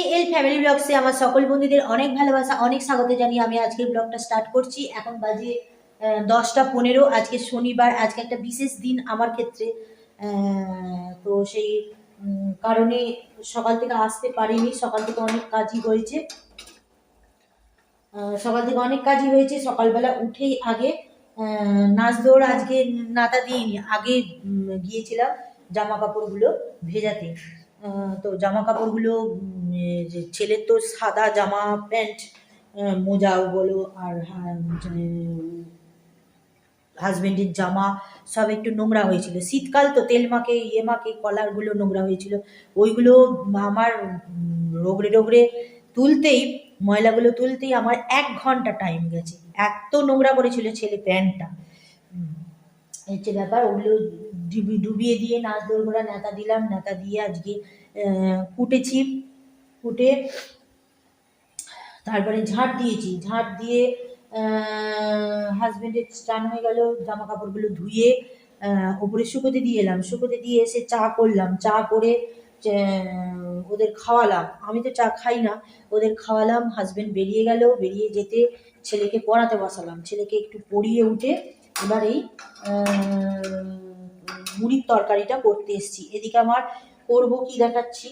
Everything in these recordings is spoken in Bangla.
এ এল ফ্যামিলি ব্লগসে আমার সকল বন্ধুদের অনেক ভালোবাসা, অনেক স্বাগত জানিয়ে আমি আজকের ব্লগটা স্টার্ট করছি। এখন বাজে দশটা পনেরো। আজকে শনিবার, আজকে একটা বিশেষ দিন আমার ক্ষেত্রে। তো সেই কারণে সকাল থেকে আসতে পারিনি। সকাল থেকে অনেক কাজই হয়েছে। সকাল থেকে অনেক কাজই হয়েছে। সকালবেলা উঠেই আগে নাচ দৌড় আজকে নাতা দিইনি। আগে গিয়েছিলাম জামা কাপড়গুলো ভেজাতে। তো জামা কাপড়গুলো যে ছেলের তো সাদা জামা, প্যান্ট মোজাও বলো আর হাজবেন্ডের জামা সব একটু নোংরা হয়েছিল। শীতকাল তো তেল মাখে ইয়ে মাকে কলারগুলো নোংরা হয়েছিল। ওইগুলো আমার রোগড়ে রোগড়ে তুলতেই, ময়লাগুলো তুলতেই আমার এক ঘণ্টা টাইম গেছে। এত নোংরা করেছিল ছেলে প্যান্টটা। হচ্ছে ব্যাপার, ওগুলো ডুবি, ডুবিয়ে দিয়ে নাচ দৌড় নেতা দিলাম, নেতা দিয়ে আজকে কুটেছি কুটে তারপরে ঝাঁট দিয়েছি। ঝাঁট দিয়ে হাজবেন্ডের স্নান হয়ে গেল জামা কাপড়গুলো ধুয়ে ওপরে শুকোতে দিয়ে এলাম। শুকোতে দিয়ে এসে চা করলাম। চা করে ওদের খাওয়ালাম। আমি তো চা খাই না। ওদের খাওয়ালাম হাজবেন্ড বেরিয়ে গেল। বেরিয়ে যেতে ছেলেকে পড়াতে বসালাম। ছেলেকে একটু পড়িয়ে উঠে এবার এই মুড়ির তরকারিটা করতে এসেছি। এদিকে আমার করব কি দেখাচ্ছি?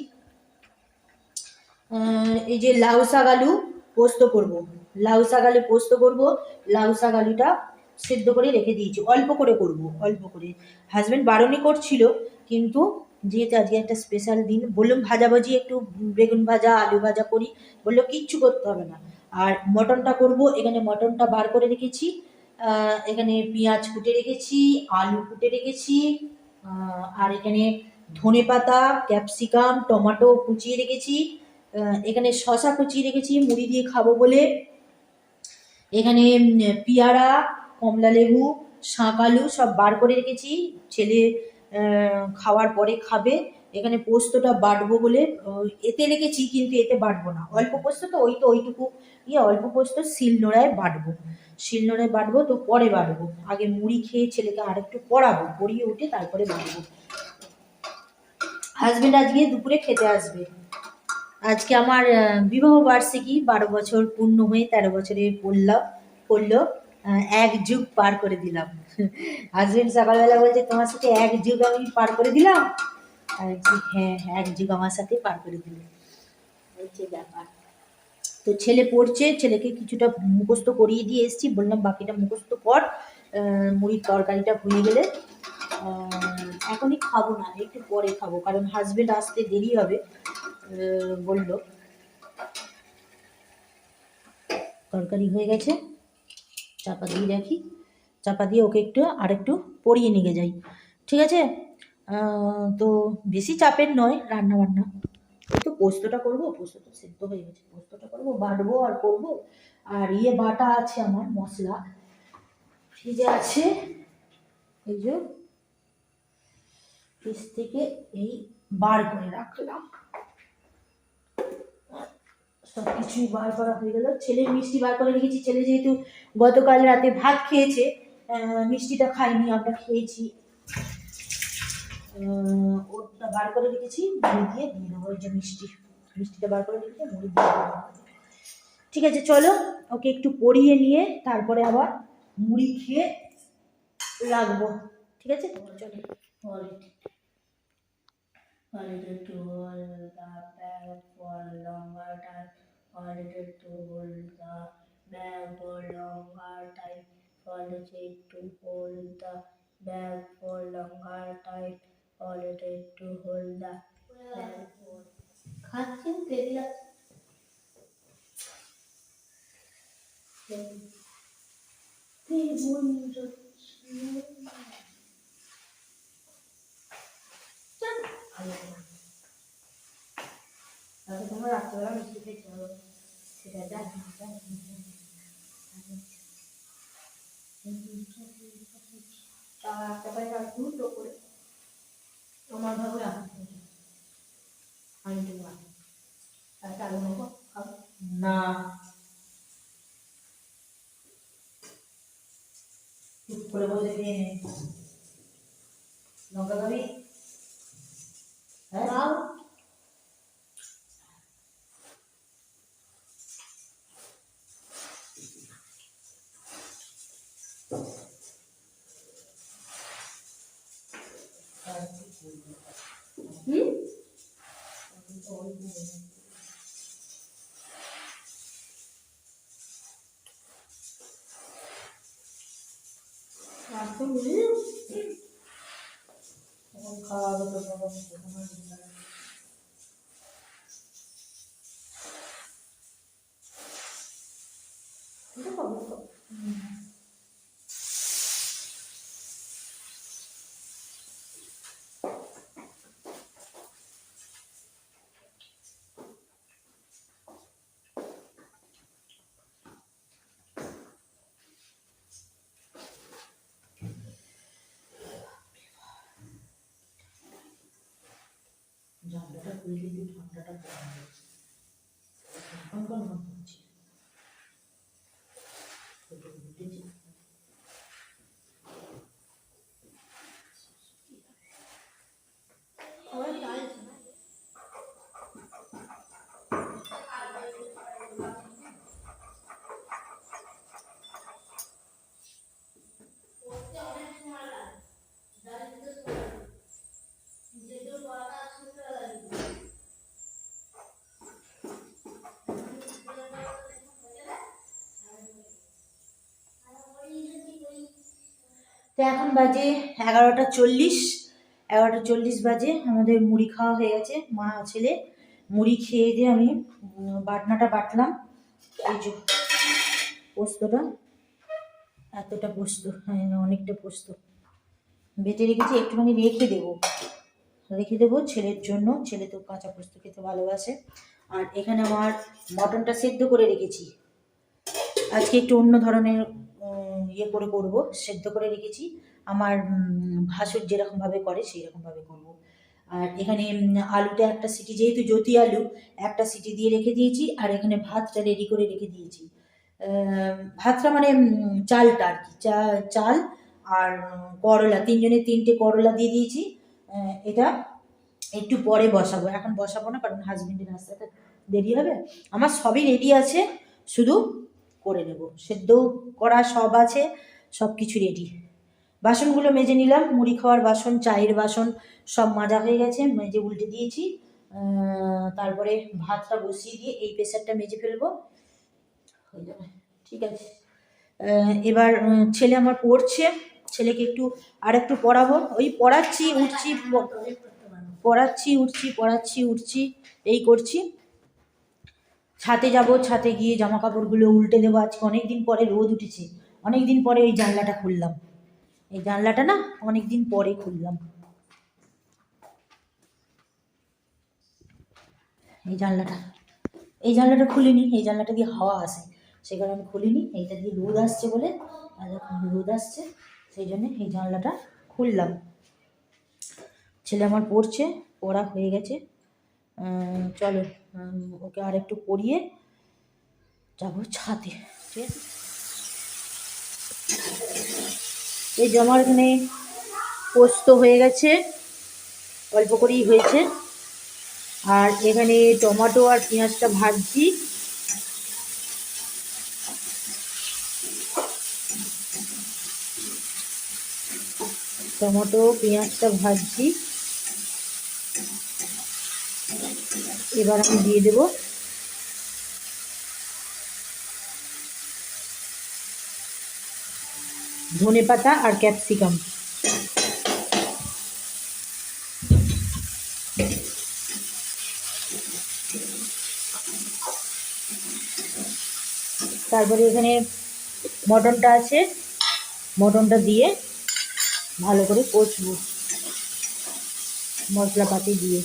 এই যে লাউ শাক আলু পোস্ত করব। লাউ শাক আলু পোস্ত করব। লাউ শাক আলুটা সেদ্ধ করে রেখে দিয়েছি। অল্প করে করব, অল্প করে। হাজব্যান্ড বারণই করছিল, কিন্তু যেহেতু আজকে একটা স্পেশাল দিন, বললাম ভাজাভাজি, একটু বেগুন ভাজা, আলু ভাজা করি, বলল কিচ্ছু করতে হবে না। আর মটনটা করব, এখানে মটনটা বার করে রেখেছি। এখানে পেঁয়াজ কুটে রেখেছি, আলু কুটে রেখেছি আর এখানে ধনে পাতা ক্যাপসিকাম টমেটো কুচিয়ে রেখেছি। এখানে শশা কুচিয়ে রেখেছি, মুড়ি দিয়ে খাব বলে। এখানে পেয়ারা, কমলা লেবু, শাঁক আলু সব বার করে রেখেছি। ছেলে খাওয়ার পরে খাবে। এখানে পোস্তটা বাটবো বলে এতে রেখেছি কিন্তু এতে বাটবো না। অল্প পোস্ত তো, ওই তো ওইটুকু। ইয়ে অল্প পোস্ত শিলনোড়ায় বাটবো। শিলনোড়ায় বাটবো তো পরে বাটবো। আগে মুড়ি খেয়ে ছেলেকে আরেকটু পড়াবো, পড়িয়ে উঠে তারপরে বাটবো। হাজবেন্ড আজকে দুপুরে খেতে আসবে। আজকে আমার বিবাহ বার্ষিকী বারো বছর পূর্ণ হয়ে তেরো বছরে পড়লাম পড়ল এক যুগ পার করে দিলাম। হাজবেন্ড সকালবেলা বলছে তোমার সাথে এক যুগ আমি পার করে দিলাম? বলছি, হ্যাঁ এক যুগ আমার সাথে পার করে দিল। ব্যাপার। তো ছেলে পড়ছে ছেলেকে কিছুটা মুখস্থ করিয়ে দিয়ে এসেছি। বললাম বাকিটা মুখস্থ কর মুড়ির তরকারিটা হয়ে গেলে এখনই খাব না একটু পরে খাব। কারণ হাজবেন্ড আসতে দেরি হবে। বলল। তরকারি হয়ে গেছে। চাপা দিয়ে রাখি। চাপা দিয়ে ওকে একটু আর একটু পরিয়ে নিয়ে যাই। ঠিক আছে? তো বেশি চাপের নয় রান্না বান্না। তো পোস্তটা করব পোস্ত তো সেদ্ধ হয়ে গেছে। পোস্তটা করব, বাটবো আর করব। আর ইয়ে বাটা আছে আমার, মশলা। ফ্রিজে আছে এই যে, ফ্রিজ থেকে এই বার করে রাখলাম। সব কিছুই বার করা হয়ে গেল। ছেলের মিষ্টি বার করে রেখেছি। ছেলে যেহেতু গতকাল রাতে ভাত খেয়েছে মিষ্টিটা খাইনি, আমরা খেয়েছি। ওটা বার করে রেখেছি, মুড়ি দিয়ে দিয়ে দেবো। ওই যে মিষ্টি, মিষ্টিটা বার করে রেখেছি, মুড়ি দিয়ে দেবো। ঠিক আছে, চলো, ওকে একটু পরিয়ে নিয়ে তারপরে আবার মুড়ি খেয়ে রাখব ঠিক আছে? চলো Holiday to hold the bag for longer time. Holiday to hold the bag for longer time. Holiday to hold the bag for longer time. Holiday to hold the bag for খাচ্ছেন পেরিয়া তাহলে তোমার রাত্রেবেলা মিষ্টি খেতে হবে। সেটা দেখ তা রাখতে পারি আর দুটো করে তোমার ভাবে হবে আমি তো রাখি তাহলে আলু নেব না। চুপ করে বসে দিয়ে নে। জানলাটা খুলে কিন্তু ঠান্ডাটা কম তো এখন বাজে এগারোটা চল্লিশ এগারোটা চল্লিশ বাজে, আমাদের মুড়ি খাওয়া হয়ে গেছে, মা ছেলে। মুড়ি খেয়ে দিয়ে আমি বাটনাটা বাটলাম। এই যে পোস্তটা, এতটা পোস্ত হ্যাঁ অনেকটা পোস্ত। বেটে রেখেছি, একটুখানি রেখে দেবো। রেখে দেবো ছেলের জন্য, ছেলে তো কাঁচা পোস্ত খেতে ভালোবাসে। আর এখানে আমার মটনটা সেদ্ধ করে রেখেছি। আজকে একটু অন্য ধরনের ইয়ে করে করব, সেদ্ধ করে রেখেছি। আমার ভাসুর যেরকমভাবে করে সেই রকমভাবে করব। আর এখানে আলুটা একটা সিটি, যেহেতু জ্যোতি আলু, একটা সিটি দিয়ে রেখে দিয়েছি, আর এখানে ভাতটা রেডি করে রেখে দিয়েছি। ভাতটা মানে চালটা আর কি, চা- চাল আর করলা। তিনজনের তিনটে করলা দিয়ে দিয়েছি। এটা একটু পরে বসাবো। এখন বসাবো না, কারণ হাজবেন্ডের নাস্তাটা দেরি হবে। আমার সবই রেডি আছে, শুধু করে নেব। সেদ্ধ করা সব আছে সব কিছু রেডি বাসনগুলো মেজে নিলাম, মুড়ি খাওয়ার বাসন, চায়ের বাসন সব মাজা হয়ে গেছে। মেজে উল্টে দিয়েছি। তারপরে ভাতটা বসিয়ে দিয়ে এই প্রেশারটা মেজে ফেলব। হয়ে যাবে। ঠিক আছে। এবার ছেলে আমার পড়ছে। ছেলেকে একটু আর একটু পড়াবো। ওই পড়াচ্ছি, উঠছি পড়াচ্ছি উঠছি পড়াচ্ছি, উঠছি, এই করছি। ছাতে যাব ছাতে গিয়ে জামা কাপড়গুলো উল্টে দেবো। আজকে অনেক দিন পরে রোদ উঠেছে। অনেক দিন পরে এই জানলাটা খুললাম। এই জানলাটা না অনেক দিন পরে খুললাম। এই জানলাটা এই জানলাটা খুলিনি, এই জানলাটা দিয়ে হাওয়া আসে। সে কারণে আমি খুলিনি, এইটা দিয়ে রোদ আসছে বলে। রোদ আসছে, সেই জন্যে এই জানলাটা খুললাম। ছেলে আমার পড়ছে, পড়া হয়ে গেছে। চলো। ওকে আর একটু পরিয়ে যাব ছাদে, ঠিক আছে? এই যে আমার এখানে পোস্ত হয়ে গেছে, অল্প করেই হয়েছে। আর এখানে টমেটো আর পেঁয়াজটা ভাজছি। টমেটো, পেঁয়াজটা ভাজছি। এবার আমি দিয়ে দেব। ধনে পাতা আর ক্যাপসিকাম। তারপরে এখানে মটনটা আছে। মটনটা দিয়ে ভালো করে কষবো। মশলাপাতি দিয়ে।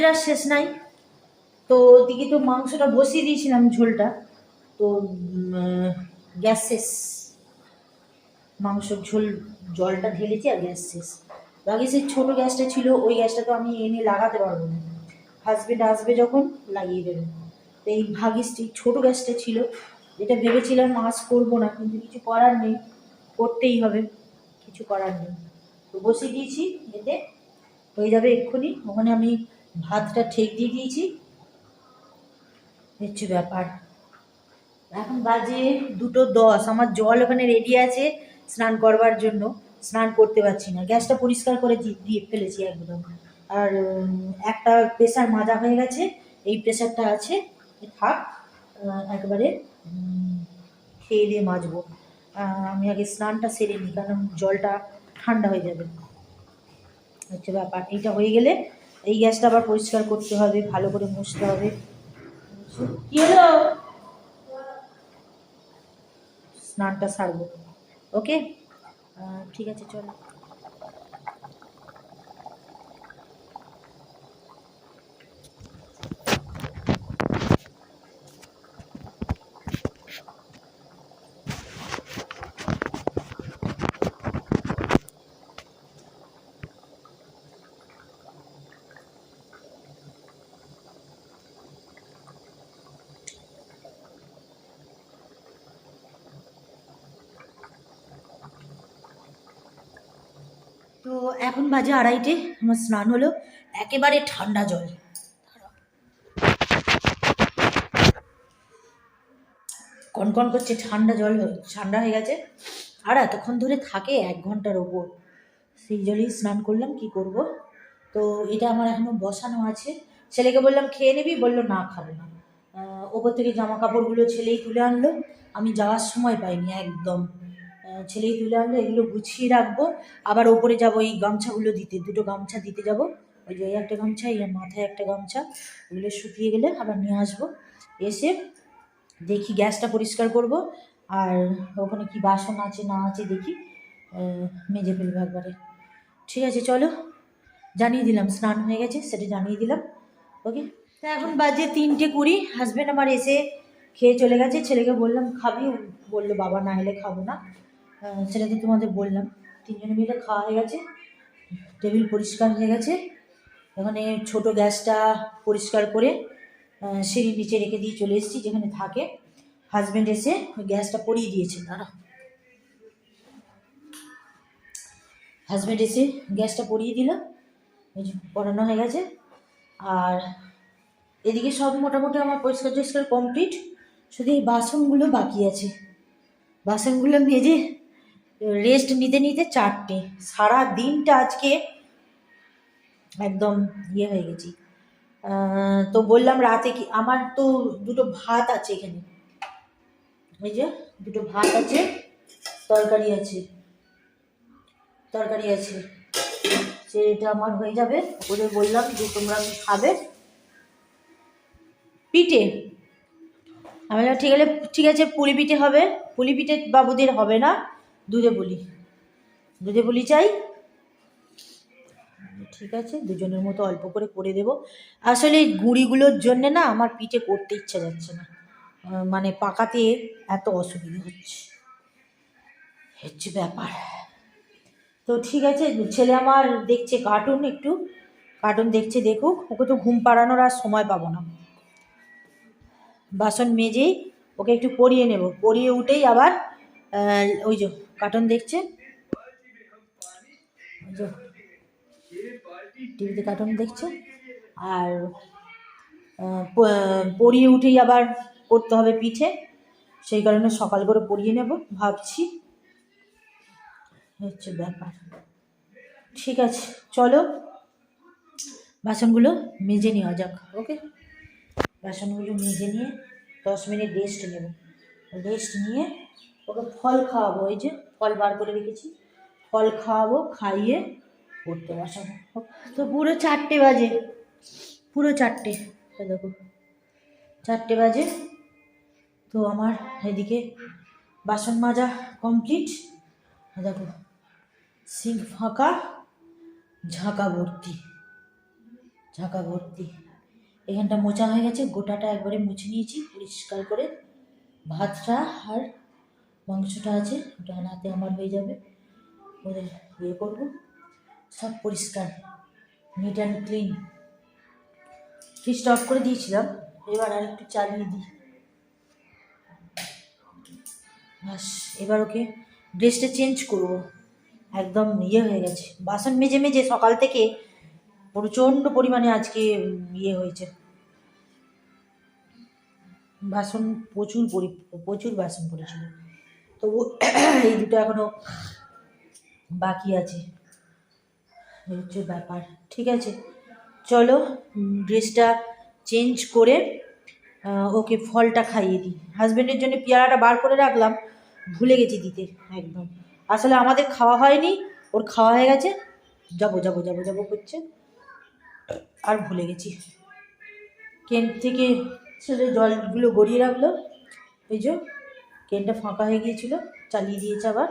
বিপদের আর শেষ নাই। তো ওদিকে তো মাংসটা বসিয়ে দিয়েছিলাম ঝোলটা। তো গ্যাস শেষ। মাংসর ঝোল, জলটা ঢেলেছি আর গ্যাস শেষ। ভাগিসের ছোটো গ্যাসটা ছিল, ওই গ্যাসটা তো আমি এনে লাগাতে পারব না। হাজবেন্ড আসবে যখন, লাগিয়ে দেবে। তো এই ভাগিসটি ছোটো গ্যাসটা ছিল, যেটা ভেবেছিলাম মাছ করব না, কিন্তু কিছু করার নেই। করতেই হবে, কিছু করার নেই। তো বসে দিয়েছি, এতে হয়ে যাবে এক্ষুনি। ওখানে আমি ভাতটা ঠেক দিয়ে দিয়েছি। হচ্ছে ব্যাপার। এখন বাজে দুটো দশ, আমার জল ওখানে রেডি আছে স্নান করবার জন্য। স্নান করতে পারছি না। গ্যাসটা পরিষ্কার করে দিয়ে ফেলেছি একদম। আর একটা প্রেশার মাজা হয়ে গেছে, এই প্রেশারটা আছে। থাক একবারে খেয়ে দিয়ে মাজবো। আমি আগে স্নানটা সেরে নিই, কারণ জলটা ঠান্ডা হয়ে যাবে। হচ্ছে ব্যাপার। এইটা হয়ে গেলে এই গ্যাসটা আবার পরিষ্কার করতে হবে ভালো করে মুছতে হবে। কি হলো? স্নানটা সারবো। ওকে? ঠিক আছে চলো। তো এখন বাজে আড়াইটে, আমার স্নান হলো। একেবারে ঠান্ডা জল। কনকন করছে, ঠান্ডা জল ঠান্ডা হয়ে গেছে। আর এতক্ষণ ধরে থাকে এক ঘণ্টার ওপর। সেই জলেই স্নান করলাম, কি করব? তো এটা আমার এখনও বসানো আছে। ছেলেকে বললাম, খেয়ে নিবি? বলল, না, খাব না। ওপর থেকে জামা কাপড়গুলো ছেলেই তুলে আনলো। আমি যাওয়ার সময় পাইনি, একদম। ছেলেই তুলে আনলো এগুলো গুছিয়ে রাখব। আবার ওপরে যাব এই গামছাগুলো দিতে, দুটো গামছা দিতে যাব। ওই যে একটা গামছা, এই মাথায় একটা গামছা, ওগুলো শুকিয়ে গেলে আবার নিয়ে আসব। এসে দেখি গ্যাসটা পরিষ্কার করব, আর ওখানে কি বাসন আছে না আছে দেখি মেজে ফেলব একবারে। ঠিক আছে, চলো। জানিয়ে দিলাম, স্নান হয়ে গেছে, সেটা জানিয়ে দিলাম। ওকে? তা এখন বাজে তিনটে কুড়ি হাজব্যান্ড আমার এসে খেয়ে চলে গেছে। ছেলেকে বললাম, খাবি? বলল, বাবা না এলে খাব না। সেটা তো তোমাদের বললাম। তিনজনে মিলে খাওয়া হয়ে গেছে, টেবিল পরিষ্কার হয়ে গেছে। এখানে ছোট গ্যাসটা পরিষ্কার করে সিঁড়ির নিচে রেখে দিয়ে চলে এসেছি, যেখানে থাকে। হাজব্যান্ড এসে ওই গ্যাসটা পরিয়ে দিয়েছে, দাঁড়া। হাজব্যান্ড এসে গ্যাসটা পরিয়ে দিল পড়ানো হয়ে গেছে। আর এদিকে সব মোটামুটি আমার পরিষ্কার টরিষ্কার কমপ্লিট শুধু এই বাসনগুলো বাকি আছে। বাসনগুলো মেজে রেস্ট নিতে নিতে চারটে। সারা দিনটা আজকে একদম ইয়ে হয়ে গেছি। তো বললাম রাতে কি, আমার তো দুটো ভাত আছে এখানে। এই যে, দুটো ভাত আছে, তরকারি আছে তরকারি আছে। সেটা আমার হয়ে যাবে। ওদের বললাম যে তোমরা খাবে? পিঠে। আমি ঠিক আছে ঠিক আছে, পুলি পিঠে হবে। পুলি পিঠে বাবুদের হবে না। দুধে বলি। দুধে বলি চাই? ঠিক আছে, দুজনের মতো অল্প করে করে দেব। আসলে এই গুঁড়িগুলোর জন্যে না আমার পিঠে করতে ইচ্ছা যাচ্ছে না। মানে পাকাতে এত অসুবিধা হচ্ছে। হচ্ছে ব্যাপার। তো ঠিক আছে, ছেলে আমার দেখছে কার্টুন একটু। কার্টুন দেখছে, দেখুক। ওকে তো ঘুম পাড়ানোর আর সময় পাবো না। বাসন মেজেই ওকে একটু পরিয়ে নেব। পরিয়ে উঠেই আবার ওই যে কার্টুন দেখছে টিভিতে কার্টুন দেখছে আর আহ, প- পরিয়ে উঠেই আবার করতে হবে পিঠে। সেই কারণে সকাল করে পরিয়ে নেব ভাবছি। হচ্ছে ব্যাপার। ঠিক আছে চলো। বাসনগুলো মেজে নেওয়া যাক ওকে? বাসনগুলো মেজে নিয়ে দশ মিনিট রেস্ট নেব। রেস্ট নিয়ে ওকে ফল খাওয়াবো ওই যে। ফল বার করে রেখেছি। ফল খাওয়াবো, খাইয়ে পড়তে বসাবো। তো পুরো চারটে বাজে। পুরো চারটে। দেখো। চারটে বাজে। তো আমার এদিকে বাসন মাজা কমপ্লিট দেখো। সিঙ্ক ফাঁকা, ঝাঁকা ভর্তি। ঝাঁকা ভর্তি। এখানটা মোচা হয়ে গেছে। গোটাটা একবারে মুছে নিয়েছি। পরিষ্কার করে ভাতটা আর মাংসটা আছে হাতে আমার হয়ে যাবে। ওদের ইয়ে করব। সব পরিষ্কার নিট অ্যান্ড ক্লিন ফ্রিজটা অফ করে দিয়েছিলাম, এবার আর একটু চালিয়ে দিই। ব্যাস, এবার ওকে ড্রেসটা চেঞ্জ করব। একদম ইয়ে হয়ে গেছে। বাসন মেজে মেজে সকাল থেকে প্রচণ্ড পরিমাণে আজকে ইয়ে হয়েছে। বাসন প্রচুর পরি, প্রচুর বাসন পড়েছিল। তবু এই দুটো এখনও বাকি আছে। হচ্ছে ব্যাপার। ঠিক আছে, চলো ড্রেসটা চেঞ্জ করে ওকে ফলটা খাইয়ে দিই। হাজব্যান্ডের জন্য পেয়ারাটা বার করে রাখলাম, ভুলে গেছি দিতে, একদম। আসলে আমাদের খাওয়া হয়নি, ওর খাওয়া হয়ে গেছে। যাব যাব যাব যাব করছে। আর ভুলে গেছি। কেন থেকে ছেলে জলগুলো গড়িয়ে রাখল, এই যে কেনটা ফাঁকা হয়ে গিয়েছিল, চালিয়ে দিয়েছে আবার।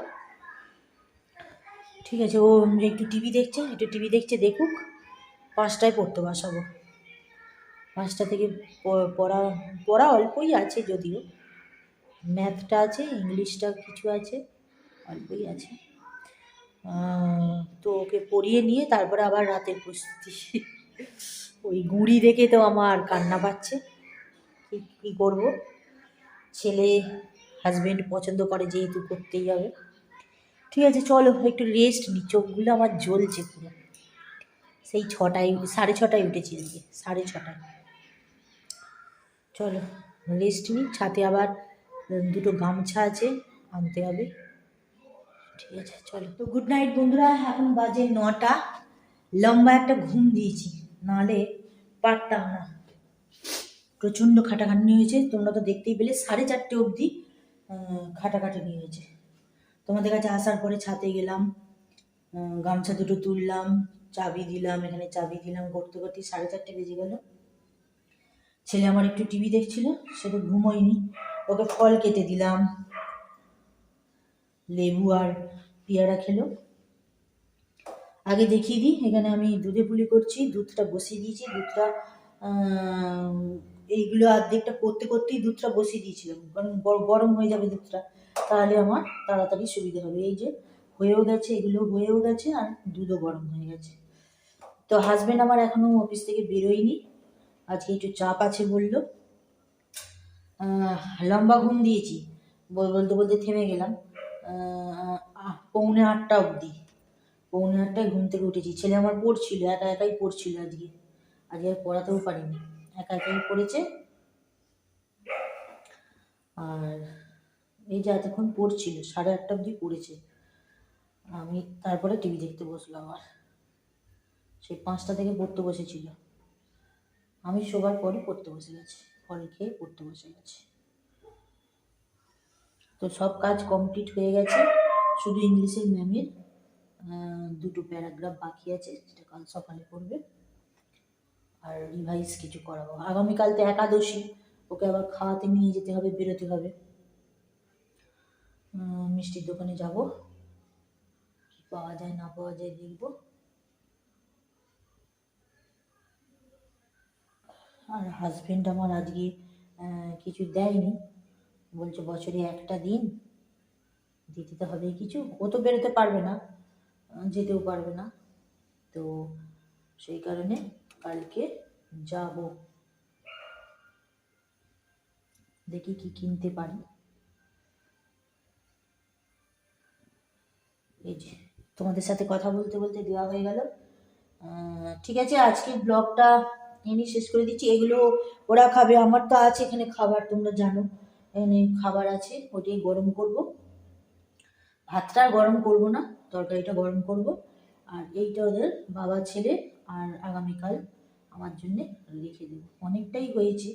ঠিক আছে, ও একটু টিভি দেখছে, একটু টিভি দেখছে, দেখুক। পাঁচটায় পড়তে বসাবো। পাঁচটা থেকে পড়া পড়া অল্পই আছে যদিও। ম্যাথটা আছে, ইংলিশটা কিছু আছে, অল্পই আছে। তো ওকে পড়িয়ে নিয়ে তারপরে আবার রাতের প্রস্তুতি। ওই গুঁড়ি দেখে তো আমার কান্না পাচ্ছে। কী করব? ছেলে হাজবেন্ড পছন্দ করে যেহেতু করতেই হবে। ঠিক আছে, চলো একটু রেস্ট নি, চোখগুলো আমার জ্বলছে পুরো। সেই ছটায়, সাড়ে ছটায় উঠেছি আজকে সাড়ে ছটায়। চলো রেস্ট নিই ছাতে আবার দুটো গামছা আছে, আনতে হবে। ঠিক আছে, চলো। তো গুড নাইট বন্ধুরা, এখন বাজে নটা। লম্বা একটা ঘুম দিয়েছি, নাহলে পারতাম না। প্রচণ্ড খাটাখাটনি হয়েছে, তোমরা তো দেখতেই পেলে, সাড়ে চারটে অবধি খাটাখাটানি হয়েছে। তোমাদের কাছে আসার পরে ছাতে গেলাম গামছা দুটো তুললাম, চাবি দিলাম, এখানে চাবি দিলাম করতে করতে সাড়ে চারটে বেজে গেল। ছেলে আমার একটু টিভি দেখছিল সেটা ঘুমোয়নি। ওকে ফল কেটে দিলাম, লেবু আর পেয়ারা খেলো। আগে দেখিয়ে দিই, এখানে আমি দুধে পুলি করছি, দুধটা বসিয়ে দিয়েছি, দুধটা এইগুলো অর্ধেকটা করতে করতেই দুধটা বসিয়ে দিয়েছিলাম। কারণ গরম হয়ে যাবে দুধটা, তাহলে আমার তাড়াতাড়ি সুবিধা হবে। এই যে হয়েও গেছে, এগুলো হয়েও গেছে আর দুধও গরম হয়ে গেছে। তো হাজব্যান্ড আমার এখনও অফিস থেকে বেরোয়নি। আজকে একটু চাপ আছে বলল। লম্বা ঘুম দিয়েছি, বল- বলতে বলতে থেমে গেলাম। পৌনে আটটা অবধি। পৌনে আটটায় ঘুম থেকে উঠেছি। ছেলে আমার পড়ছিল, একা, একাই পড়ছিল আজকে। আজকে পড়াতেও পারিনি। একা একাই পড়েছে। আর এই যে এতক্ষণ পড়ছিল, সাড়ে আটটা অবধি পড়েছে। আমি তারপরে টিভি দেখতে বসলাম আর। সেই পাঁচটা থেকে পড়তে বসেছিল। আমি শোবার পরে পড়তে বসে গেছি। ফল খেয়ে পড়তে বসে গেছি। তো সব কাজ কমপ্লিট হয়ে গেছে। শুধু ইংলিশের ম্যামের দুটো প্যারাগ্রাফ বাকি আছে, যেটা কাল সকালে করবে আর রিভাইজ কিছু করাবো। আগামীকাল তো একাদশী, ওকে আবার খাওয়াতে নিয়ে যেতে হবে, বেরোতে হবে। মিষ্টির দোকানে যাব। কি পাওয়া যায়, না পাওয়া যায় দেখব। আর হাজবেন্ড আমার আজকে কিছু দেয়নি। বলছে বছরে একটা দিন। দিতে তো হবে কিছু। ও তো বেরোতে পারবে না। যেতেও পারবে না। তো সেই কারণে কালকে যাব। দেখি কি কিনতে পারি। এই যে, তোমাদের সাথে কথা বলতে বলতে দেওয়া হয়ে গেল। ঠিক আছে আজকে ব্লগটা এনে শেষ করে দিচ্ছি। এগুলো ওরা খাবে, আমার তো আছে এখানে খাবার, তোমরা জানো। এখানে খাবার আছে, ওটাই গরম করব। ভাতটা গরম করব না, তরকারিটা গরম করব। আর এইটা ওদের বাবা ছেলে আর আগামীকাল আমার জন্যে রেখে দেবো। অনেকটাই হয়েছে,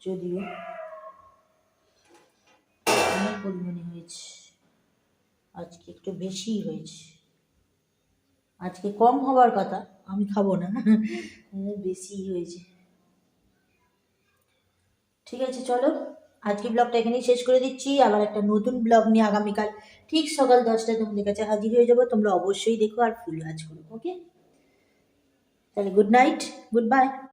যদিও অনেক পরিমাণে হয়েছে। আজকে একটু বেশিই হয়েছে। আজকে কম হওয়ার কথা, আমি খাব না। বেশিই হয়েছে। ঠিক আছে, চলো। আজকে ব্লগটা এখানেই শেষ করে দিচ্ছি। আবার একটা নতুন ব্লগ নিয়ে আগামীকাল, ঠিক সকাল দশটায় তোমাদের কাছে হাজির হয়ে যাব। তোমরা অবশ্যই দেখো আর ফুল কাজ করো, ওকে? তাহলে গুড নাইট গুড বাই